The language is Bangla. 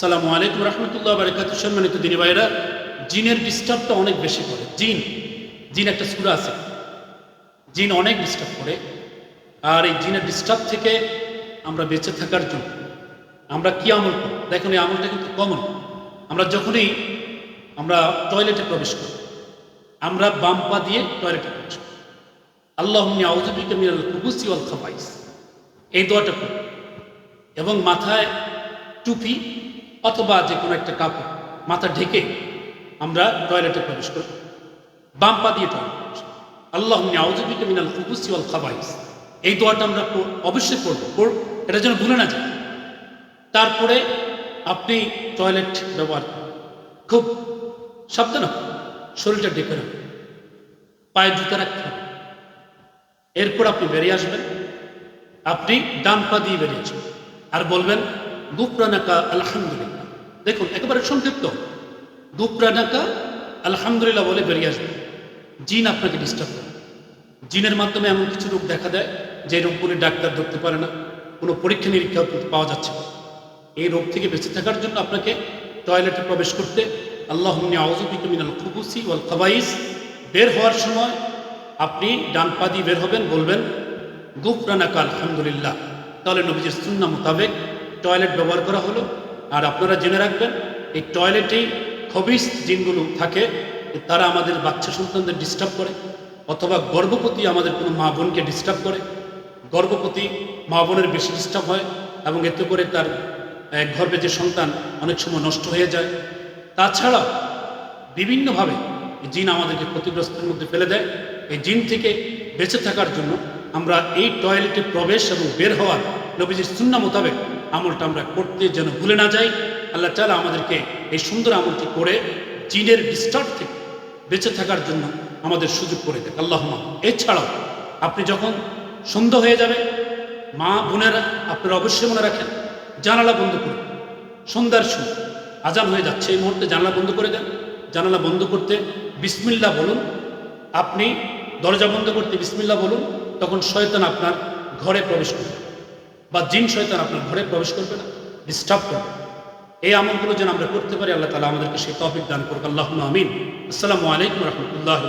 সালামু আলাইকুম রহমতুল্লাহ বারকাত সম্মানিত দিনী ভাইরা জিনের ডিস্টার্বটা অনেক বেশি করে। জিন জিন একটা সুরা আছে। জিন অনেক ডিস্টার্ব করে। আর এই জিনের ডিস্টার্ব থেকে আমরা বেঁচে থাকার জন্য আমরা কি আমল করি? দেখুন, এই আমলটা কিন্তু কমন আমরা যখনই আমরা টয়লেটে প্রবেশ করি, আমরা বাম পা দিয়ে টয়লেটে প্রবেশ করি। আল্লাহ আউজুবিকা মিনাল কুবুসি ওয়াল খাবাইস। এই দোয়াটা করি। এবং মাথায় টুপি অথবা যে কোনো একটা কাপড় মাথা ঢেকে আমরা টয়লেটে প্রবেশ করি বাম পা দিয়ে টয়লেট আল্লাহ আউজুবিকা মিনাল কুবুসি ওয়াল খাবাইস। এই দোয়াটা আমরা অবশ্যই পড় এটা যেন ভুলে না যায়। তারপরে আপনি টয়লেট ব্যবহার। খুব সাবধান। শরীরটা ঢেকে রাখুন। পায়ে জুতা রাখতে হবে। এরপর আপনি বেরিয়ে আসবেন। আপনি ডান পা দিয়ে বেরিয়ে আর বলবেন গুপরানাকা আলহামদুলিল্লাহ। দেখুন, একেবারে সংক্ষিপ্ত। গুপরানাকা আলহামদুলিল্লাহ বলে বেরিয়ে আসবে। জিন আপনাকে ডিস্টার্ব করে। জিনের মাধ্যমে এমন কিছু রোগ দেখা দেয়, যে রোগগুলি ডাক্তার ধরতে পারে না। কোনো পরীক্ষা নিরীক্ষা পাওয়া যাচ্ছে না। এই রোগ থেকে বেঁচে থাকার জন্য আপনাকে টয়লেটে প্রবেশ করতে আল্লাহ মিনাল খুবুসি ওয়াল খাবাইস বের হওয়ার সময় আপনি ডান পা দিয়ে বের হবেন, বলবেন গুফরানাকা আলহামদুলিল্লাহ। তাহলে নবীজির সুন্না মোতাবেক টয়লেট ব্যবহার করা হলো। আর আপনারা জেনে রাখবেন, এই টয়লেটেই খবিস জিনগুলো থাকে তারা আমাদের বাচ্চা সন্তানদের ডিস্টার্ব করে, অথবা গর্ভবতী আমাদের কোনো মা বোনকে ডিস্টার্ব করে। গর্ভবতী মা বোনের বেশি ডিস্টার্ব হয় এবং এতে করে তার গর্ভে যে সন্তান অনেক সময় নষ্ট হয়ে যায়। তাছাড়াও বিভিন্নভাবে জিন আমাদেরকে ক্ষতিগ্রস্তের মধ্যে ফেলে দেয়। এই জিন থেকে বেঁচে থাকার জন্য আমরা এই টয়লেটে প্রবেশ এবং বের হওয়ার নবীজির সুন্না মোতাবেক আমলটা আমরা করতে যেন ভুলে না যাই। আল্লাহ তালা আমাদেরকে এই সুন্দর আমলটি করে জিনের ডিস্টার্ব থেকে বেঁচে থাকার জন্য আমাদের সুযোগ করে দেয় আল্লাহ এছাড়াও আপনি যখন সন্ধ্যা হয়ে যাবে মা বোনেরা আপনারা অবশ্যই মনে রাখেন, জানালা বন্ধ করুন। সন্ধ্যার সময় আজান হয়ে যাচ্ছে, এই মুহূর্তে জানালা বন্ধ করে দেন। জানালা বন্ধ করতে বিসমিল্লা বলুন। আপনি দরজা বন্ধ করতে বিসমিল্লা বলুন। তখন শয়তান আপনার ঘরে প্রবেশ করবে। বা জিন শয়তান আপনার ঘরে প্রবেশ করবে না ডিস্টার্ব করবে এই আমলগুলো যেন আমরা করতে পারি, আল্লাহ তালা আমাদেরকে সেই তফিক দান করুক। আল্লাহ আমিন। আসসালামু আলাইকুম রহমতুল্লাহ